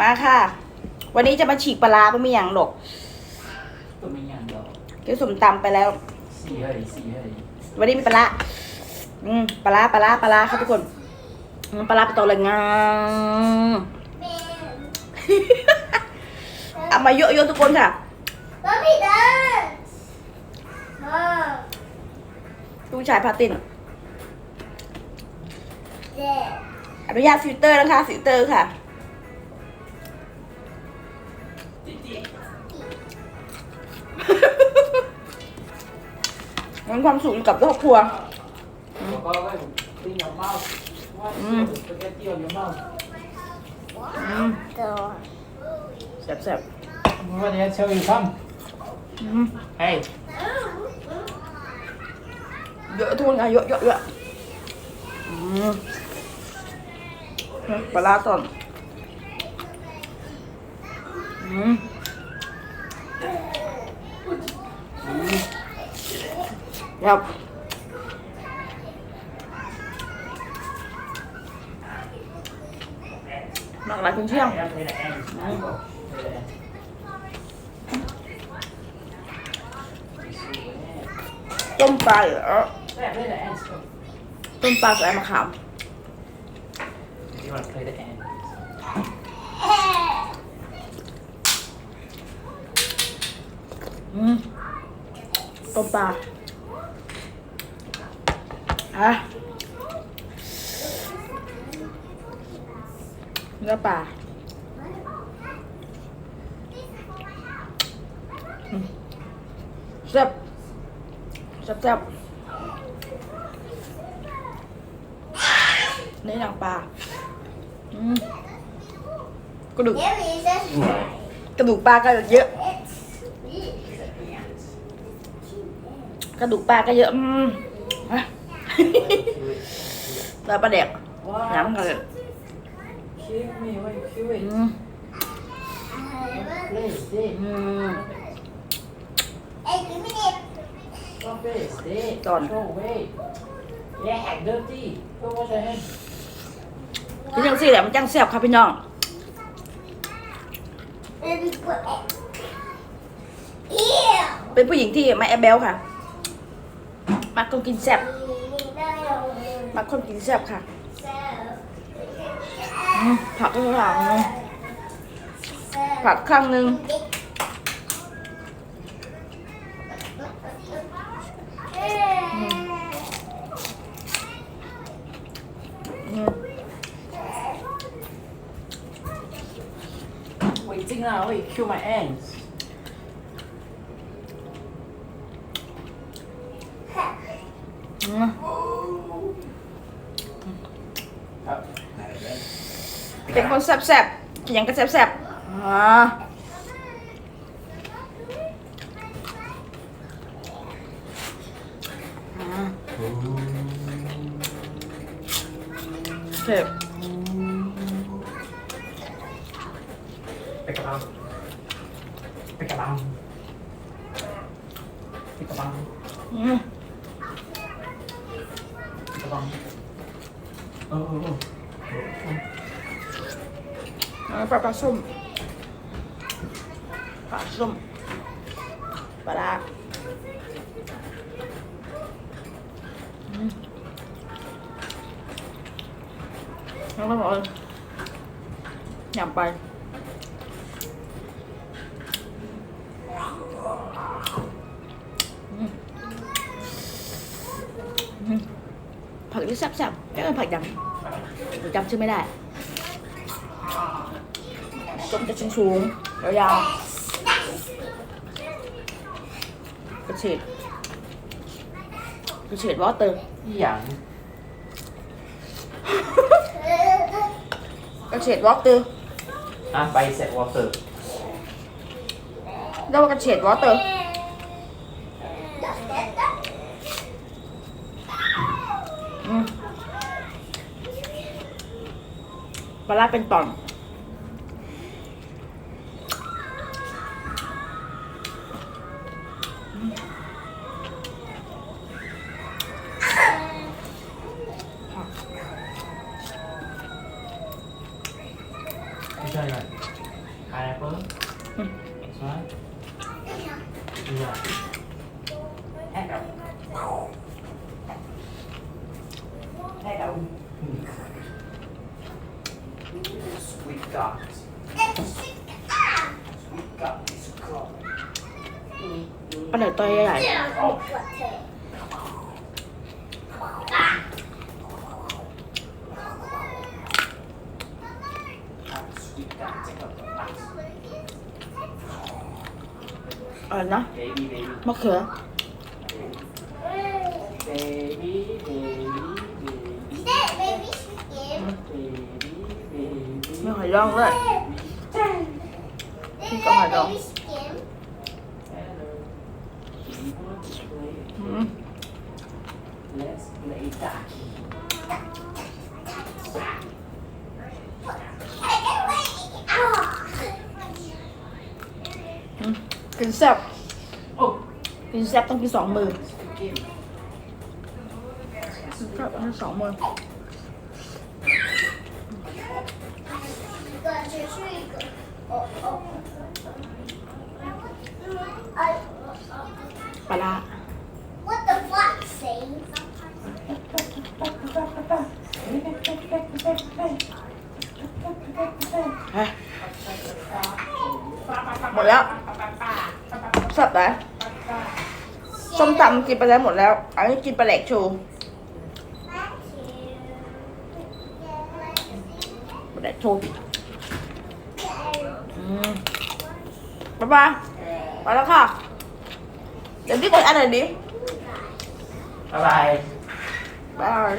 มาค่ะ วันนี้จะมาฉีกปลาร้าไม่มีอย่างหรอกตัวไม่ยังดอกเกี่ยวสมตำไปแล้วสี่เฮ้ยสี่เฮ้ยวันนี้มีปลาร้าอืมปลาร้าปลาร้าปลาร้าครับทุกคนอืมปลาร้าเป็นตัวเลยงามเอามาเยอะๆทุกคนค่ะ Mommy dance. Mom. ลูกชายพาติน There. อนุญาตฟิลเตอร์นะคะฟิลเตอร์ค่ะ มันความสุขอยู่กับครอบครัวแล้วก็ไว้ตีนยำเมาว่าอืมสปาเกตตี้ยำเมาอืม Door. แซ่บวันนี้เชลอยู่ซ้ๆอืมำเฮ้ยเยอะทุกคนค่ะเยอะเยอะเยอะอืมปลาร้าตอนอืมอืม ครับหลากหลายคุณเชี่ยงต้มปลาเหรอต้มปลาใส่มะขามต้มปลา อะเนื้อปลาอืมแซ่บแซ่บแซ่บเนื้อห นังปลาอืมกระดูก There is a กระดูกปลาก็เยอะ It's กระดูกปลาก็เยอะอืมฮะแล้วปลาแดกว้าน้ำกันเลยคิดมีไว้คิดไว้อืมเล่สเด้อืม Hey, give me it. ก็เฟสเด้ก่อนโชว์เว้ยแย่แฮกเดอร์ตี้ก็ว่าจะให้พี่จังสี่แหละมันจังแซ่บครับพี่น้อง Baby, put it. Ew. เป็นผู้หญิงที่ไม่แอบแบลค่ะ มักคนกินแซ่บ มักคนกินแซ่บค่ะอืมผักก็หลังนึงผักข้างนึงอืมเว้ยจริงอะเว้ยคิวมาแอนอืม ครับ เป็นคนแซ่บๆกินยังก็แซ่บๆอ่าอ่าเผ็ดไปกระบังไปกระบังไปกระบังอืมไปกระบังเออเออ ปลาปลาส้มปลาส้มปลาแล้วก็บอกเลยยำไปอืมอืมผักที่แซ่บๆก็เป็ผักยำจำชื่อไม่ได้ ต้มจะสูงสูงๆยาวๆกระเฉดกระเฉดวอเตอร์อีห ยัง กระเฉดวอเตอร์ อ่ะใบเสร็จวอเตอร์ เรียกว่ากระเฉดวอเตอร์อืมปลาร้าเป็นตอน ไม่ใช่เลยไอแอปเปิ้ลใช่ไม่ใช่แอปเปิ้ลแอปเปิ้ล Sweet God Sweet God is cold ปลาไหลตัวใหญ่ Sweet อะไรนะมะเขือมีหอยดองด้วยพี่ก็หอยดองอืม แซ่บกินแซ่บต้องกินสองมือแซ่บต้องกินสองมือปลา What the fuck, Sing? หมดแล้ว แซ่บไหมส้มตำกินไปแล้วหมดแล้ว อันนี้กินปลาแหลกโชว์ปลาแหลกโชว์อืมบ๊ายบายไปแล้วค่ะ เดี๋ยวพี่กดอันไหนอยดิ Bye bye บาย